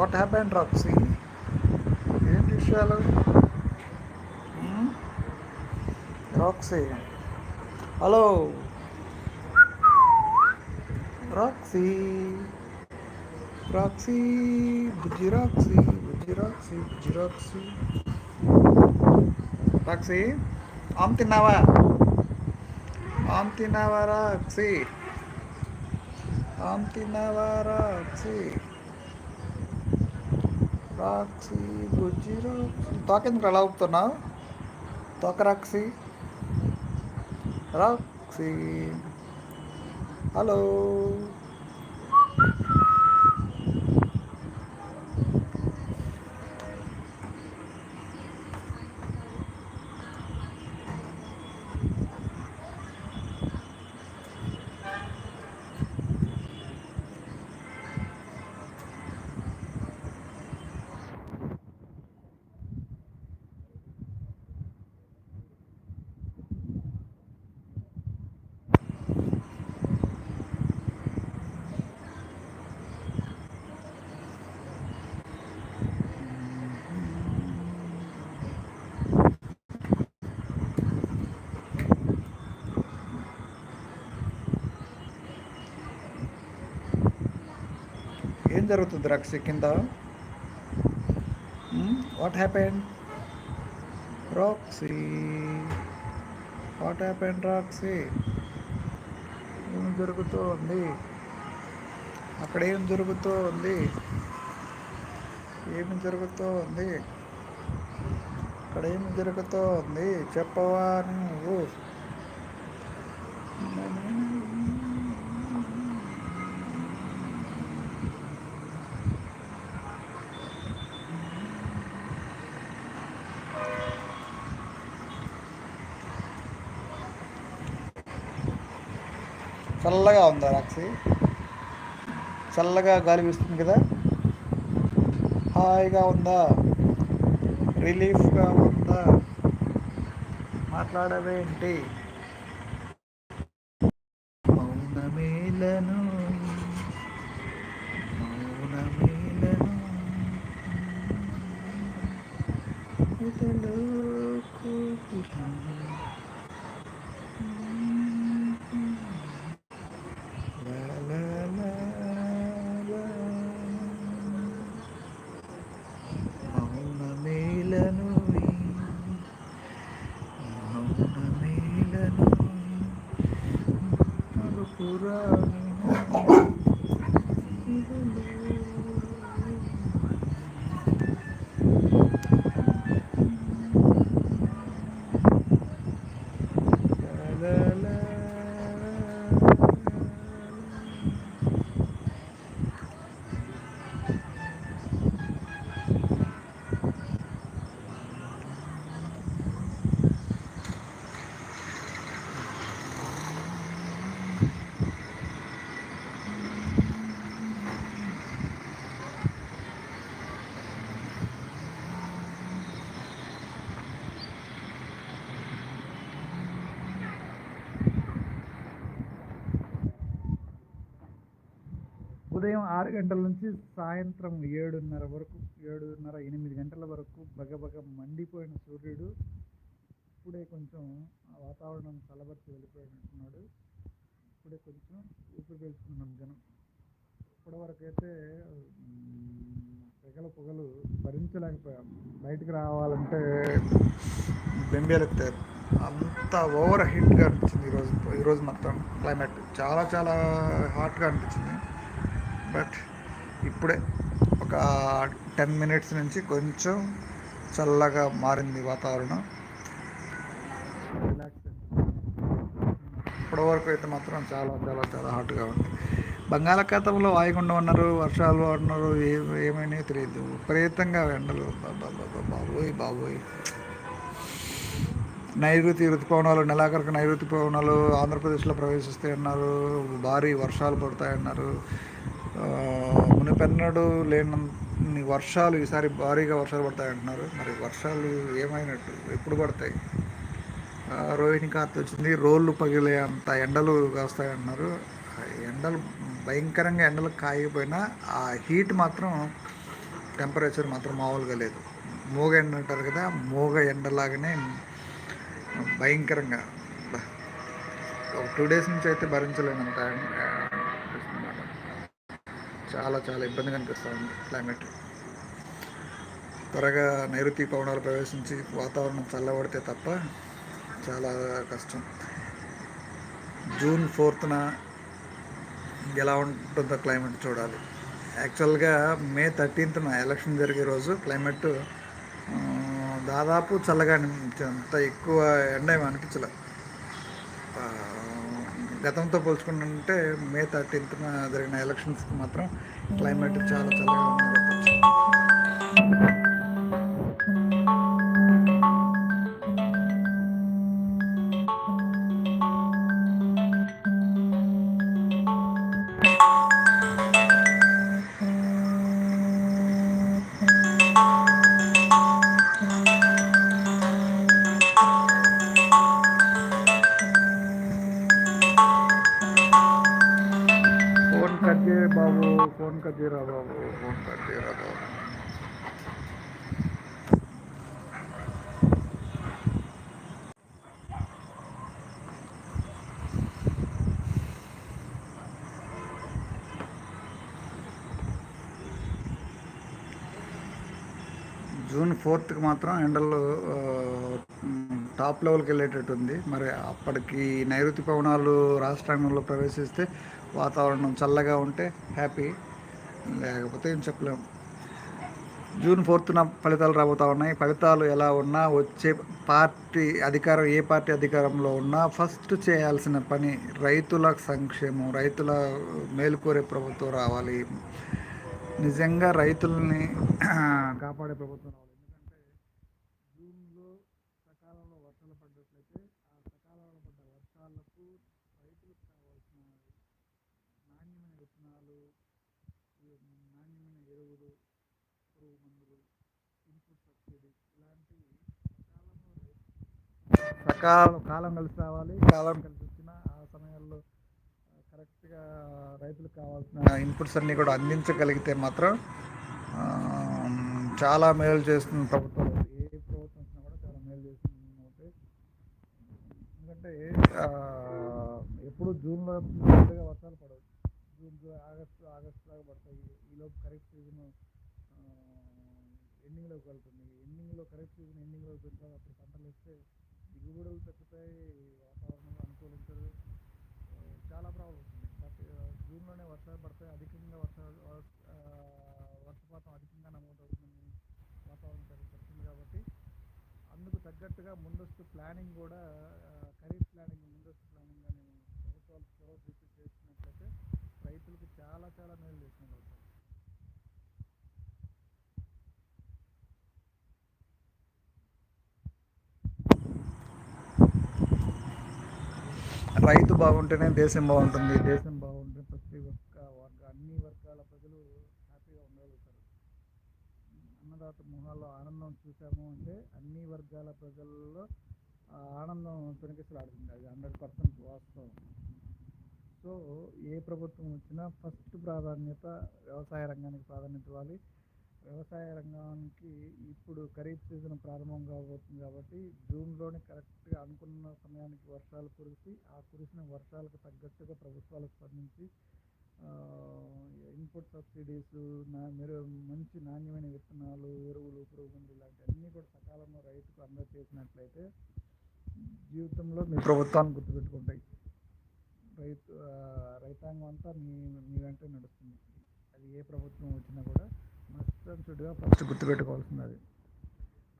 What happened Roxy ఏంటి విషయాలు Roxy hello Roxy Roxy బుజ్జి రాక్సీ బుజ్జి రాక్సీ బుజ్జి రాక్సీ రాక్సీ ఆమ్ తిన్నావా ఆమ్ తిన్నావా రాక్సీ ఆమ్ తిన్నావా రాక్సీ రాక్సీ బుజ్జి రాక్సీ తోకెందుకు అలా ఊపుతున్నావు? తోక రాక్షి. రాక్షి. హలో. ఏం జరుగుతుంది రాక్సీ కింద? What happen Roxy what happen Roxy ఏం జరుగుతోంది? అక్కడ ఏం జరుగుతోంది? ఏమి జరుగుతోంది? అక్కడ ఏమి జరుగుతోంది? చెప్పవా నువ్వు. చల్లగా ఉందా రాక్షి? చల్లగా గాలి వీస్తుంది కదా. హాయిగా ఉందా? రిలీఫ్గా ఉందా? మాట్లాడవేంటి మౌనమేలను మౌనమేలను ఎదలో ఉదయం ఆరు గంటల నుంచి సాయంత్రం ఏడున్నర వరకు ఏడున్నర ఎనిమిది గంటల వరకు బగబగ మండిపోయిన సూర్యుడు ఇప్పుడే కొంచెం ఆ వాతావరణం చల్లబరిచి వెళ్ళిపోయినట్టున్నాడు. ఇప్పుడే కొంచెం ఊపిరి పీల్చుకున్నాం జనం. ఇప్పటివరకు అయితే పొగల పొగలు భరించలేకపోయాం. బయటికి రావాలంటే బెంబేలెత్తారు అంత ఓవర్ హీట్గా అనిపించింది ఈరోజు ఈరోజు మొత్తం క్లైమేట్. చాలా చాలా హాట్గా అనిపించింది. బట్ ఇప్పుడే ఒక టెన్ మినిట్స్ నుంచి కొంచెం చల్లగా మారింది వాతావరణం. ఇప్పటివరకు ఇప్పటి వరకు అయితే మాత్రం చాలా చాలా చాలా హాట్గా ఉంది. బంగాళాఖాతంలో వాయుగుండం అన్నారు వర్షాలు అన్నారు ఏ ఏమైనా తెలియదు. విపరీతంగా ఎండలు. బాబోయ్ బాబోయ్. నైరుతి ఋతుపవనాలు నెలాఖరికి నైరుతి పవనాలు ఆంధ్రప్రదేశ్లో ప్రవేశిస్తాయన్నారు. భారీ వర్షాలు పడతాయన్నారు. మునిపెన్నడు లేని వర్షాలు ఈసారి భారీగా వర్షాలు పడతాయి అంటున్నారు మరి వర్షాలు ఏమైనట్టు? ఎప్పుడు పడతాయి? రోహిణి కార్తె వచ్చింది. రోళ్ళు పగిలే అంత ఎండలు కాస్తాయన్నారు ఎండలు భయంకరంగా ఎండలు కాగిపోయినా ఆ హీట్ మాత్రం టెంపరేచర్ మాత్రం మామూలుగా లేదు. మూగ ఎండ అంటారు కదా మూగ ఎండలాగానే భయంకరంగా. ఒక టూ డేస్ నుంచి అయితే భరించలేనంత చాలా చాలా ఇబ్బందిగా అనిపిస్తుంది క్లైమేట్. త్వరగా నైరుతి పవనాలు ప్రవేశించి వాతావరణం చల్లబడితే తప్ప చాలా కష్టం. జూన్ ఫోర్త్న ఎలా ఉంటుందో క్లైమేట్ చూడాలి. యాక్చువల్గా మే థర్టీన్త్న ఎలక్షన్ జరిగే రోజు క్లైమేట్ దాదాపు చల్లగా అంత ఎక్కువ ఎండ ఏమి అనిపించలే. గతంతో పోల్చుకుంటుంటే మే థర్టీన్త్న జరిగిన ఎలక్షన్స్కి మాత్రం క్లైమేట్ చాలా చల్లగా ఉంది ఫోర్త్కి మాత్రం ఎండలు టాప్ లెవెల్కి వెళ్ళేటట్టు ఉంది. మరి అప్పటికి నైరుతి పవనాలు రాష్ట్రాంగంలో ప్రవేశిస్తే వాతావరణం చల్లగా ఉంటే హ్యాపీ. లేకపోతే ఏం చెప్పలేము జూన్ ఫోర్త్న ఫలితాలు రాబోతా ఉన్నాయి. ఫలితాలు ఎలా ఉన్నా వచ్చే పార్టీ అధికారం ఏ పార్టీ అధికారంలో ఉన్నా ఫస్ట్ చేయాల్సిన పని రైతుల సంక్షేమం రైతుల మేలుకోరే ప్రభుత్వం రావాలి. నిజంగా రైతుల్ని కాపాడే ప్రభుత్వం రావాలి ఎందుకంటే జూన్లో సకాలంలో వర్షాలు పడ్డట్లయితే ఆ సకాలంలో పడ్డ వర్షాలకు రైతులకు కావాల్సిన నాణ్యమైన విత్తనాలు నాణ్యమైన ఎరువులు పురుగు మందులు ఇన్పుట్ సబ్సిడీ ఇలాంటివి కాలం కాలం కలిసి రావాలి. కాలం కలిసి వచ్చిన ఆ సమయాల్లో కరెక్ట్గా రైతులకు కావాల్సిన ఇన్పుట్స్ అన్నీ కూడా అందించగలిగితే మాత్రం చాలా మేలు చేస్తుంది ప్రభుత్వం. ఏ ప్రభుత్వం వచ్చినా కూడా చాలా మేలు చేస్తుంది ఎందుకంటే ఎప్పుడు జూన్లో పెద్దగా వర్షాలు పడవు. జూన్ ఆగస్టు ఆగస్టు దాకా పడతాయి. ఈలోపు కరెక్ట్ సీజన్ ఎండింగ్లోకి వెళ్తుంది. ఎండింగ్లో కరెక్ట్ సీజన్ ఎండింగ్లోకి వెళ్తారు అప్పుడు పంటలు వేస్తే దిగుబడులు తగ్గుతాయి వాతావరణం అనుకూలించదు. చాలా ప్రాబ్లమ్స్ ఉన్నాయి. బట్ జూన్లోనే వర్షాలు పడతాయి. అధికంగా వర్షాలు వర్షపాతం అధికంగా నమోదవుతుంది వాతావరణం శాఖ చెప్తుంది కాబట్టి అందుకు తగ్గట్టుగా ముందస్తు ప్లానింగ్ కూడా ఖరీఫ్ ప్లానింగ్ ముందస్తు ప్లానింగ్ అని ప్రభుత్వాలు చొరవ చూపి చేసినట్లయితే రైతులకు చాలా చాలా మేలు చేసిన రైతు బాగుంటేనే దేశం బాగుంటుంది దేశం బాగుంటే ప్రతి ఒక్క వర్గ అన్ని వర్గాల ప్రజలు హ్యాపీగా ఉండగలుగుతారు. అన్నదాత మొహాల్లో ఆనందం చూసాము అంటే అన్ని వర్గాల ప్రజల్లో ఆనందం తొనికిసలాడుతుంది. అది హండ్రెడ్ పర్సెంట్ వాస్తవం. సో ఏ ప్రభుత్వం వచ్చినా ఫస్ట్ ప్రాధాన్యత వ్యవసాయ రంగానికి ప్రాధాన్యత ఇవ్వాలి. వ్యవసాయ రంగానికి ఇప్పుడు ఖరీఫ్ సీజన్ ప్రారంభం కాబోతుంది కాబట్టి జూన్లోనే కరెక్ట్గా అనుకున్న సమయానికి వర్షాలు కురిసి ఆ కురిసిన వర్షాలకు తగ్గట్టుగా ప్రభుత్వాలు స్పందించి ఇన్పుట్ సబ్సిడీస్ నా మీరు మంచి నాణ్యమైన విత్తనాలు ఎరువులు పురుగు మందులు ఇలాంటి అన్నీ కూడా సకాలంలో రైతుకు అందజేసినట్లయితే జీవితంలో మీ ప్రభుత్వాన్ని గుర్తుపెట్టుకుంటాయి. రైతు రైతాంగం అంతా మీ మీ వెంట నడుస్తుంది. అది ఏ ప్రభుత్వం వచ్చినా కూడా మస్ట్ ఫస్ట్ గుర్తుపెట్టుకోవాల్సినది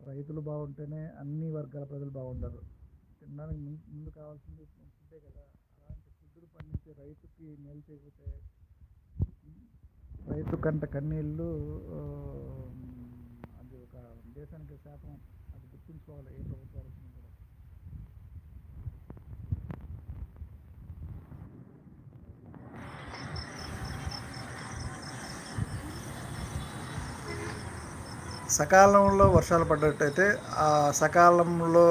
రైతులు బాగుంటేనే అన్ని వర్గాల ప్రజలు బాగుంటారు. తినడానికి ముందు ముందు కావాల్సింది ఫుడ్డే కదా. అలాంటి ఫుడ్ను పండించే రైతుకి మేలు చేయకపోతే రైతు కంట కన్నీళ్ళు అది ఒక దేశానికి శాపం. అది గుర్తుంచుకోవాలి. ఏ ప్రభుత్వాలు వచ్చినా కూడా సకాలంలో వర్షాలు పడ్డట్టయితే ఆ సకాలంలో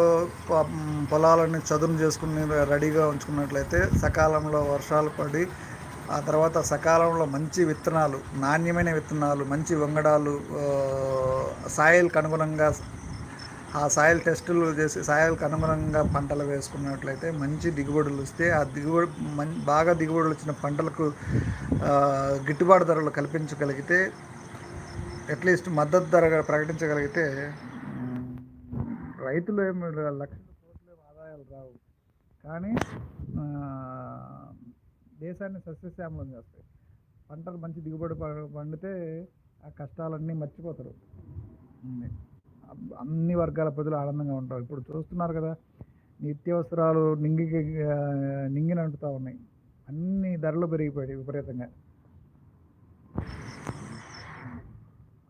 పొలాలన్నీ చదును చేసుకుని రెడీగా ఉంచుకున్నట్లయితే సకాలంలో వర్షాలు పడి ఆ తర్వాత సకాలంలో మంచి విత్తనాలు నాణ్యమైన విత్తనాలు మంచి వంగడాలు సాయిల్కి అనుగుణంగా ఆ సాయిల్ టెస్టులు చేసి సాయిల్కి అనుగుణంగా పంటలు వేసుకున్నట్లయితే మంచి దిగుబడులు వస్తే ఆ దిగుబడి బాగా దిగుబడులు వచ్చిన పంటలకు గిట్టుబాటు ధరలు కల్పించగలిగితే అట్లీస్ట్ మద్దతు ధర ప్రకటించగలిగితే రైతులు ఏమి లక్షల కోట్లు ఏమి ఆదాయాలు రావు. కానీ దేశాన్ని సస్యశ్యామలం చేస్తాయి. పంటలు మంచి దిగుబడి పండితే ఆ కష్టాలన్నీ మర్చిపోతారు. అన్ని వర్గాల ప్రజలు ఆనందంగా ఉంటారు. ఇప్పుడు చూస్తున్నారు కదా నిత్యావసరాలు నింగి నింగిని ఉన్నాయి. అన్ని ధరలు పెరిగిపోయాయి విపరీతంగా.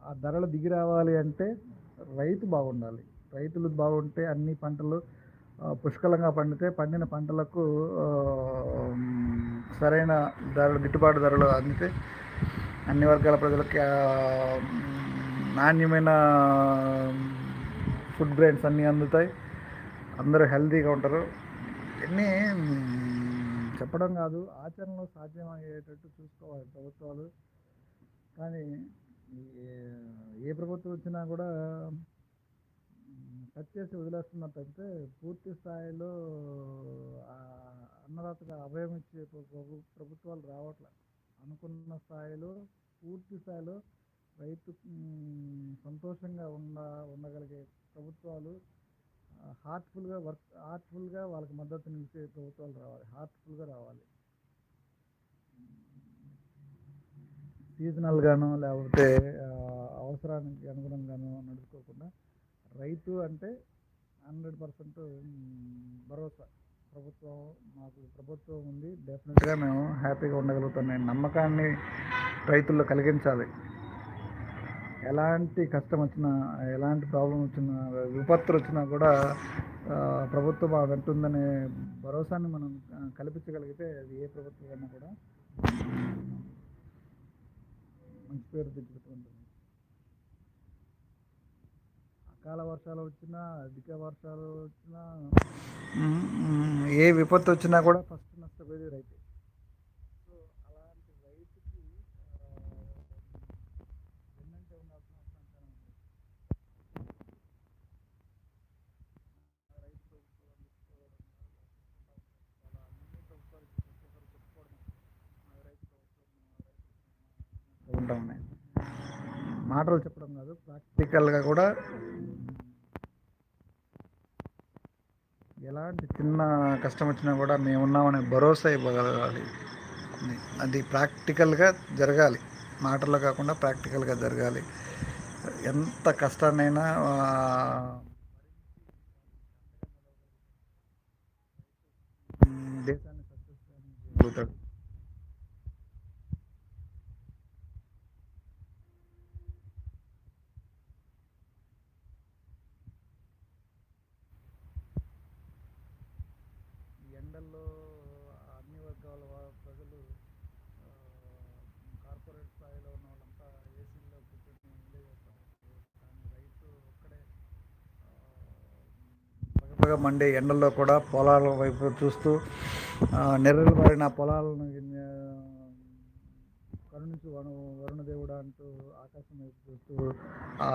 ఆ ధరలు దిగి రావాలి అంటే రైతు బాగుండాలి. రైతులు బాగుంటే అన్ని పంటలు పుష్కలంగా పండితే పండిన పంటలకు సరైన ధరలు గిట్టుబాటు ధరలు అందితే అన్ని వర్గాల ప్రజలకి నాణ్యమైన ఫుడ్ గ్రెయిన్స్ అన్నీ అందుతాయి. అందరూ హెల్తీగా ఉంటారు. ఇవన్నీ చెప్పడం కాదు. ఆచరణలో సాధ్యమయ్యేటట్టు చూసుకోవాలి ప్రభుత్వాలు. కానీ ఏ- ప్రభుత్వం వచ్చినా కూడా కట్ చేసి వదిలేస్తున్నారు తప్పితే పూర్తి స్థాయిలో అన్నదాతగా అభయం ఇచ్చే ప్రభు- ప్రభుత్వాలు రావట్లేదు అనుకున్న స్థాయిలో పూర్తి స్థాయిలో రైతు సంతోషంగా ఉండ ఉండగలిగే ప్రభుత్వాలు హార్ట్ఫుల్గా వర్క్ హార్ట్ఫుల్గా వాళ్ళకి మద్దతు నిలిచే ప్రభుత్వాలు రావాలి. హార్ట్ఫుల్గా రావాలి. సీజనల్గాను లేకపోతే అవసరానికి అనుగుణంగాను నడుచుకోకుండా రైతు అంటే హండ్రెడ్ పర్సెంట్ భరోసా. ప్రభుత్వం మాకు ప్రభుత్వం ఉంది. డెఫినెట్గా మేము హ్యాపీగా ఉండగలుగుతాం. నమ్మకాన్ని రైతుల్లో కలిగించాలి. ఎలాంటి కష్టం వచ్చినా ఎలాంటి ప్రాబ్లం వచ్చినా విపత్తులు వచ్చినా కూడా ప్రభుత్వం మా వెంట భరోసాని మనం కల్పించగలిగితే అది ఏ ప్రభుత్వం అయినా కూడా మంచి పేరు తెచ్చుకుంటుంది అకాల వర్షాలు వచ్చినా అధిక వర్షాలు వచ్చినా ఏ విపత్తు వచ్చినా కూడా ఫస్ట్ నష్టపోయేది రైతు సో అలాంటి రైతుకి ఆ, వెన్నంటే ఉండాల్సిన అవసరం చాలా ఉంది ఆ రైతు ప్రభుత్వం తీసుకోవడం చాలా అన్ని ప్రభుత్వాలు ప్రతి ఒక్కరు చెప్పుకోవడం మా రైతు ప్రభుత్వం మా రైతు ప్రభుత్వం ఉన్నాయి. మాటలు చెప్పడం కాదు ప్రాక్టికల్గా కూడా. ఎలాంటి చిన్న కష్టం వచ్చినా కూడా మేమున్నామనే భరోసా ఇవ్వగలగాలి. అది ప్రాక్టికల్గా జరగాలి. మాటల్లో కాకుండా ప్రాక్టికల్గా జరగాలి. ఎంత కష్టాన్నైనా దేశాన్ని సక్సెస్ చేయగలుగుతాడు ఎన్నికల్లో అన్ని వర్గాల ప్రజలు కార్పొరేట్ స్థాయిలో ఉన్న వాళ్ళంతా ఏసీల్లో కూర్చొని ఎంజాయ్ చేస్తారు. కానీ రైతు ఒక్కడే ఆ, మండే ఎండల్లో కూడా పొలాల వైపు చూస్తూ నెర్రలు పడిన పొలాలను ఆ, కరుణించు వరుణ దేవుడు అంటూ ఆకాశం వైపు చూస్తూ ఆ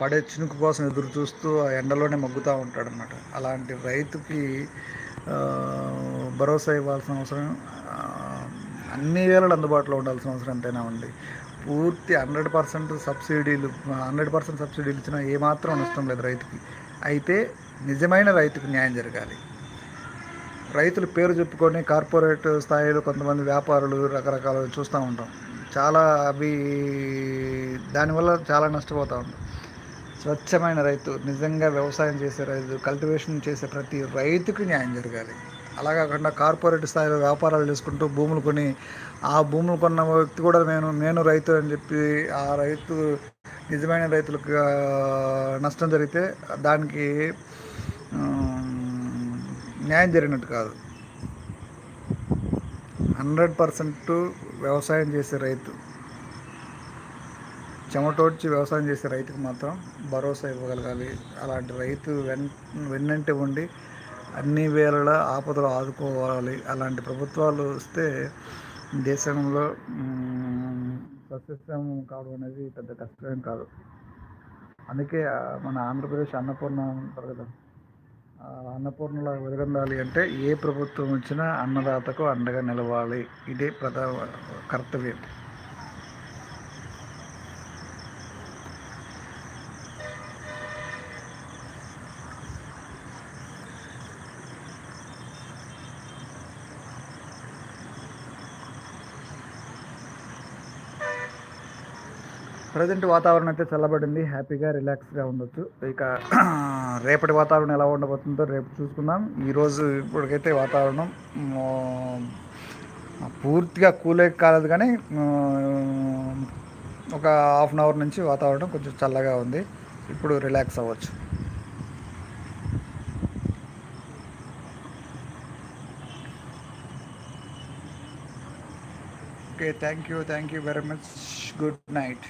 పడే చినుకు కోసం ఎదురు చూస్తూ ఆ ఎండలోనే మగ్గుతూ ఉంటాడనమాట అలాంటి రైతుకి భరోసా ఇవ్వాల్సిన అవసరం అన్ని వేళలు అందుబాటులో ఉండాల్సిన అవసరం ఎంతైనా ఉంది. పూర్తి హండ్రెడ్ పర్సెంట్ సబ్సిడీలు హండ్రెడ్ పర్సెంట్ సబ్సిడీలు ఇచ్చినా ఏమాత్రం నష్టం లేదు రైతుకి. అయితే నిజమైన రైతుకు న్యాయం జరగాలి. రైతులు పేరు చెప్పుకొని కార్పొరేట్ స్థాయిలో కొంతమంది వ్యాపారులు రకరకాలు చూస్తూ ఉంటాం. చాలా అవి దానివల్ల చాలా నష్టపోతూ ఉంటాం. స్వచ్ఛమైన రైతు నిజంగా వ్యవసాయం చేసే రైతు కల్టివేషన్ చేసే ప్రతి రైతుకి న్యాయం జరగాలి. అలా కాకుండా కార్పొరేట్ స్థాయిలో వ్యాపారాలు చేసుకుంటూ భూములు కొని ఆ భూములు కొన్న వ్యక్తి కూడా నేను నేను రైతు అని చెప్పి ఆ రైతు నిజమైన రైతులకు నష్టం జరిగితే దానికి న్యాయం జరిగినట్టు కాదు. హండ్రెడ్ పర్సెంట్ వ్యవసాయం చేసే రైతు చెమటోడ్చి వ్యవసాయం చేసే రైతుకు మాత్రం భరోసా ఇవ్వగలగాలి. అలాంటి రైతు వెన్ వెన్నంటే ఉండి అన్ని వేళల ఆపదలు ఆదుకోవాలి. అలాంటి ప్రభుత్వాలు వస్తే దేశంలో మ్, కావడం అనేది పెద్ద కష్టమేం కాదు. అందుకే మన ఆంధ్రప్రదేశ్ అన్నపూర్ణ అంటారు కదా. అన్నపూర్ణలా వెలుగొందాలి అంటే ఏ ప్రభుత్వం వచ్చినా అన్నదాతకు అండగా నిలవాలి. ఇదే ప్రధాన కర్తవ్యం. ప్రజెంట్ వాతావరణం అయితే చల్లబడింది. హ్యాపీగా రిలాక్స్గా ఉండొచ్చు. ఇక రేపటి వాతావరణం ఎలా ఉండబోతుందో రేపు చూసుకుందాం. ఈరోజు ఇప్పటికైతే వాతావరణం పూర్తిగా కూలే కాలేదు కానీ ఒక హాఫ్ అన్ అవర్ నుంచి వాతావరణం కొంచెం చల్లగా ఉంది. ఇప్పుడు రిలాక్స్ అవ్వచ్చు. Okay thank you thank you very much. Good night.